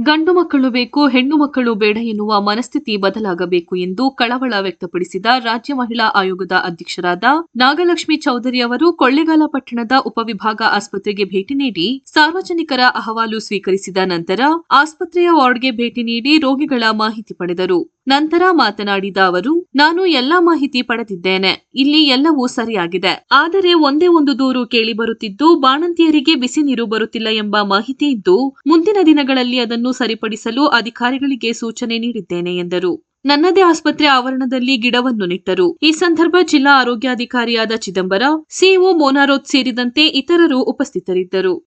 ಗಂಡು ಮಕ್ಕಳು ಬೇಕು, ಹೆಣ್ಣು ಮಕ್ಕಳು ಬೇಡ ಎನ್ನುವ ಮನಸ್ಥಿತಿ ಬದಲಾಗಬೇಕು ಎಂದು ಕಳವಳ ವ್ಯಕ್ತಪಡಿಸಿದ ರಾಜ್ಯ ಮಹಿಳಾ ಆಯೋಗದ ಅಧ್ಯಕ್ಷರಾದ ನಾಗಲಕ್ಷ್ಮಿ ಚೌಧರಿ ಅವರು ಕೊಳ್ಳೇಗಾಲ ಪಟ್ಟಣದ ಉಪವಿಭಾಗ ಆಸ್ಪತ್ರೆಗೆ ಭೇಟಿ ನೀಡಿ ಸಾರ್ವಜನಿಕರ ಅಹವಾಲು ಸ್ವೀಕರಿಸಿದ ನಂತರ ಆಸ್ಪತ್ರೆಯ ವಾರ್ಡ್ಗೆ ಭೇಟಿ ನೀಡಿ ರೋಗಿಗಳ ಮಾಹಿತಿ ಪಡೆದರು. ನಂತರ ಮಾತನಾಡಿದ ಅವರು, ನಾನು ಎಲ್ಲಾ ಮಾಹಿತಿ ಪಡೆದಿದ್ದೇನೆ. ಇಲ್ಲಿ ಎಲ್ಲವೂ ಸರಿಯಾಗಿದೆ. ಆದರೆ ಒಂದೇ ಒಂದು ದೂರು ಕೇಳಿ ಬರುತ್ತಿದ್ದು, ಬಾಣಂತಿಯರಿಗೆ ಬಿಸಿ ನೀರು ಬರುತ್ತಿಲ್ಲ ಎಂಬ ಮಾಹಿತಿ ಇದ್ದು, ಮುಂದಿನ ದಿನಗಳಲ್ಲಿ ಅದನ್ನು ಸರಿಪಡಿಸಲು ಅಧಿಕಾರಿಗಳಿಗೆ ಸೂಚನೆ ನೀಡಿದ್ದೇನೆ ಎಂದರು. ನನ್ನದೇ ಆಸ್ಪತ್ರೆ ಆವರಣದಲ್ಲಿ ಗಿಡವನ್ನು ನೆಟ್ಟರು. ಈ ಸಂದರ್ಭ ಜಿಲ್ಲಾ ಆರೋಗ್ಯಾಧಿಕಾರಿಯಾದ ಚಿದಂಬರ, ಸಿಇಒ ಮೋನಾರೋತ್ ಸೇರಿದಂತೆ ಇತರರು ಉಪಸ್ಥಿತರಿದ್ದರು.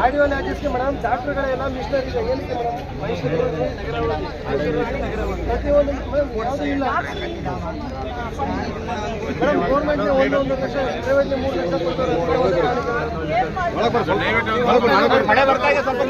ಆಡಿಯೋಲಾಜಿಸ್ಟ್ಗೆ ಮೇಡಮ್ ಡಾಕ್ಟರ್ಗಳೆಲ್ಲ ಮಿಷನರಿ ಇದೆ ಏನಕ್ಕೆ ಮೇಡಮ್ ಮೈಸೂರು ಪ್ರತಿಯೊಂದು ಮೇಡಮ್ ಯಾವುದೂ ಇಲ್ಲ ಮೇಡಮ್ ಗೌರ್ಮೆಂಟ್ಗೆ ಒಂದು ಒಂದು ಲಕ್ಷ ಪ್ರೈವೇಟ್ಗೆ ಮೂರು ಲಕ್ಷ ಕೊಡ್ತಾರೆ ಏನ್ ಮಾಡ್ತೀನಿ ಮಳೆ ಬರ್ತಾ ಇದೆ ಸ್ವಲ್ಪ